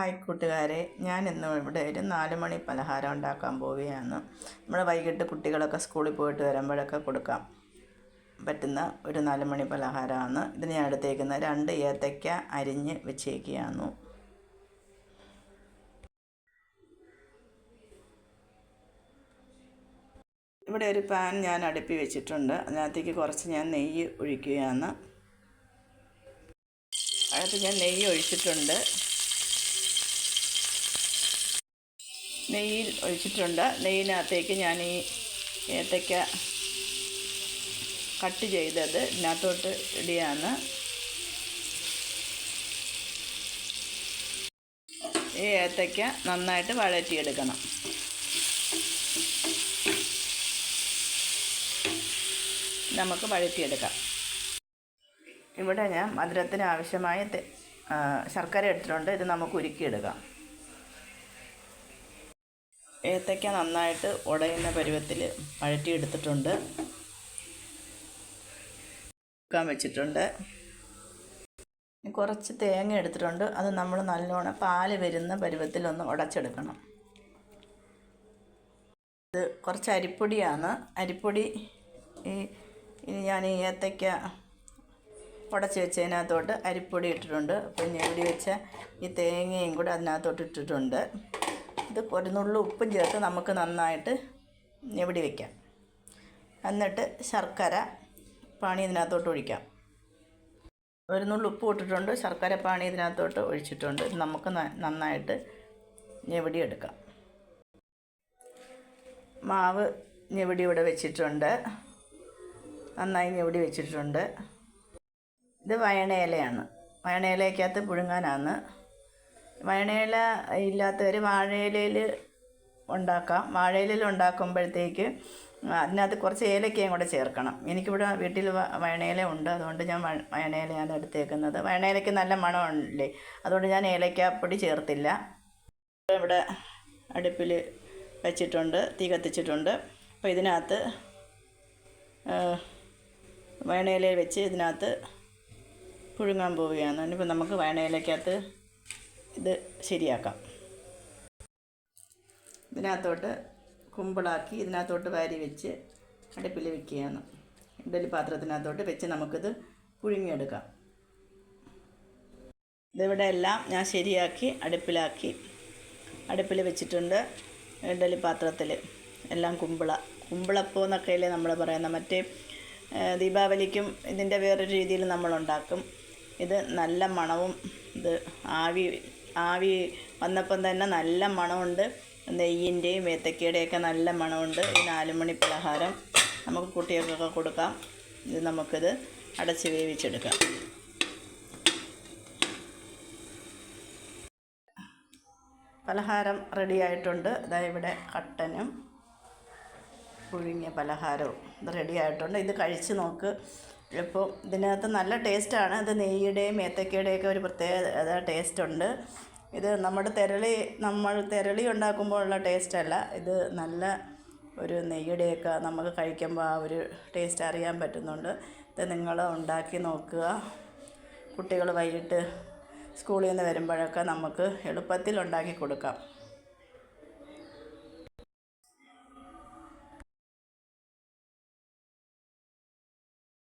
Hi കൂട്ടുകാരെ ഞാൻ ഇന്ന് ഇവിടെ ഒരു നാല് മണി പലഹാരം ഉണ്ടാക്കാൻ പോവുകയാണ്. നമ്മൾ വൈകിട്ട് കുട്ടികളൊക്കെ സ്കൂളിൽ പോയിട്ട് വരുമ്പോഴൊക്കെ കൊടുക്കാം പറ്റുന്ന ഒരു നാല് മണി പലഹാരമാണ്. ഇതിന് ഞാൻ എടുത്തേക്കുന്ന രണ്ട് ഏത്തയ്ക്ക അരിഞ്ഞ് വെച്ചേക്കുകയാണ്. ഇവിടെ ഒരു പാൻ ഞാൻ അടുപ്പി വെച്ചിട്ടുണ്ട്. അതിനകത്തേക്ക് കുറച്ച് ഞാൻ നെയ്യ് ഒഴിക്കുകയാണ്. അതിനകത്ത് ഞാൻ നെയ്യ് ഒഴിച്ചിട്ടുണ്ട്. നെയ്യിൽ ഒഴിച്ചിട്ടുണ്ട്. നെയ്യിനകത്തേക്ക് ഞാൻ ഈ ഏത്തയ്ക്ക കട്ട് ചെയ്തത് ഇതിനകത്തോട്ട് ഇടിയാണ് ഈ ഏത്തയ്ക്ക നന്നായിട്ട് വഴറ്റിയെടുക്കണം. നമുക്ക് വഴറ്റിയെടുക്കാം. ഇവിടെ ഞാൻ മധുരത്തിന് ആവശ്യമായ ശർക്കര എടുത്തിട്ടുണ്ട്. ഇത് നമുക്ക് ഉരുക്കിയെടുക്കാം. ഏത്തയ്ക്ക നന്നായിട്ട് ഉടയുന്ന പരുവത്തിൽ വഴറ്റിയെടുത്തിട്ടുണ്ട് വെക്കാൻ വെച്ചിട്ടുണ്ട്. കുറച്ച് തേങ്ങ എടുത്തിട്ടുണ്ട്. അത് നമ്മൾ നല്ലോണം പാൽ വരുന്ന പരുവത്തിലൊന്ന് ഉടച്ചെടുക്കണം ഇത് കുറച്ച് അരിപ്പൊടിയാണ്. അരിപ്പൊടി ഈ ഞാൻ ഈ ഏത്തയ്ക്ക ഉടച്ച് വെച്ചതിനകത്തോട്ട് അരിപ്പൊടി ഇട്ടിട്ടുണ്ട്. അപ്പം ഇവിടെ വെച്ച ഈ തേങ്ങയും കൂടെ അതിനകത്തോട്ട് ഇട്ടിട്ടുണ്ട്. ഇത് ഒരു നുള്ളു ഉപ്പും ചേർത്ത് നമുക്ക് നന്നായിട്ട് ഞെവിടി വയ്ക്കാം എന്നിട്ട് ശർക്കര പാണി ഇതിനകത്തോട്ട് ഒഴിക്കാം. ഒരു നുള്ളു ഉപ്പ് ഇട്ടിട്ടുണ്ട്. ശർക്കര പാണി ഇതിനകത്തോട്ട് ഒഴിച്ചിട്ടുണ്ട്. നമുക്ക് നന്നായിട്ട് ഞെവിടി എടുക്കാം. മാവ് ഞെവിടി ഇവിടെ വെച്ചിട്ടുണ്ട്. നന്നായി ഞെവിടി വെച്ചിട്ടുണ്ട്. ഇത് വയണയിലയാണ് വയണയിലയ്ക്കകത്ത് പുഴുങ്ങാനാണ്. വയണയില ഇല്ലാത്തവർ വാഴയിലയിൽ ഉണ്ടാക്കാം. വാഴയിലയിൽ ഉണ്ടാക്കുമ്പോഴത്തേക്ക് അതിനകത്ത് കുറച്ച് ഏലക്കയും കൂടെ ചേർക്കണം. എനിക്കിവിടെ വീട്ടിൽ വയണയില ഉണ്ട്. അതുകൊണ്ട് ഞാൻ വയണയിലയാണ് എടുത്തേക്കുന്നത്. വയണയിലയ്ക്ക് നല്ല മണമല്ലേ? അതുകൊണ്ട് ഞാൻ ഏലക്കാപ്പൊടി ചേർത്തില്ല. ഇവിടെ അടുപ്പിൽ വെച്ചിട്ടുണ്ട് തീ കത്തിച്ചിട്ടുണ്ട്. അപ്പോൾ ഇതിനകത്ത് വയണയിലയിൽ വെച്ച് ഇതിനകത്ത് പുഴുങ്ങാൻ പോവുകയാണ്. ഇനിയിപ്പോൾ നമുക്ക് വയണയിലക്കകത്ത് ഇത് ശരിയാക്കാം. ഇതിനകത്തോട്ട് കുമ്പിളാക്കി ഇതിനകത്തോട്ട് വാരി വെച്ച് അടുപ്പിൽ വെക്കുകയാണ്. ഇഡലി പാത്രത്തിനകത്തോട്ട് വെച്ച് നമുക്കിത് പുഴുങ്ങിയെടുക്കാം. ഇതിവിടെ എല്ലാം ഞാൻ ശരിയാക്കി അടുപ്പിലാക്കി. അടുപ്പിൽ വെച്ചിട്ടുണ്ട് ഇഡലി പാത്രത്തിൽ എല്ലാം കുമ്പിള. കുമ്പിളപ്പോ എന്നൊക്കെയല്ലേ നമ്മൾ പറയുന്ന മറ്റേ ദീപാവലിക്കും ഇതിന്റെ വേറൊരു രീതിയിൽ നമ്മളുണ്ടാക്കും ഇത് നല്ല മണവും ഇത് ആവി ആവി വന്നപ്പം തന്നെ നല്ല മണമുണ്ട്. നെയ്യിന്റെയും ഏത്തക്കയുടെയൊക്കെ നല്ല മണമുണ്ട്. ഈ നാലുമണി പലഹാരം നമുക്ക് കുട്ടികൾക്കൊക്കെ കൊടുക്കാം. ഇത് നമുക്കിത് അടച്ച് വേവിച്ചെടുക്കാം. പലഹാരം റെഡിയായിട്ടുണ്ട് ഇതാ ഇവിടെ കട്ടനും പുഴുങ്ങിയ പലഹാരവും ഇത് റെഡി ആയിട്ടുണ്ട്. ഇത് കഴിച്ച് നോക്ക്. ഇപ്പോൾ ഇതിനകത്ത് നല്ല ടേസ്റ്റാണ്. ഇത് നെയ്യുടെയും ഏത്തക്കയുടെയൊക്കെ ഒരു പ്രത്യേക ടേസ്റ്റ് ഉണ്ട് ഇത് നമ്മുടെ തെരളി നമ്മൾ തെരളി ഉണ്ടാക്കുമ്പോൾ ഉള്ള ടേസ്റ്റ് അല്ല ഇത് നല്ല ഒരു നെയ്യുടെയൊക്കെ നമുക്ക് കഴിക്കുമ്പോൾ ആ ഒരു ടേസ്റ്റ് അറിയാൻ പറ്റുന്നുണ്ട്. ഇത് നിങ്ങൾ ഉണ്ടാക്കി നോക്കുക. കുട്ടികൾ വൈകിട്ട് സ്കൂളിൽ നിന്ന് വരുമ്പോഴൊക്കെ നമുക്ക് എളുപ്പത്തിൽ ഉണ്ടാക്കി കൊടുക്കാം.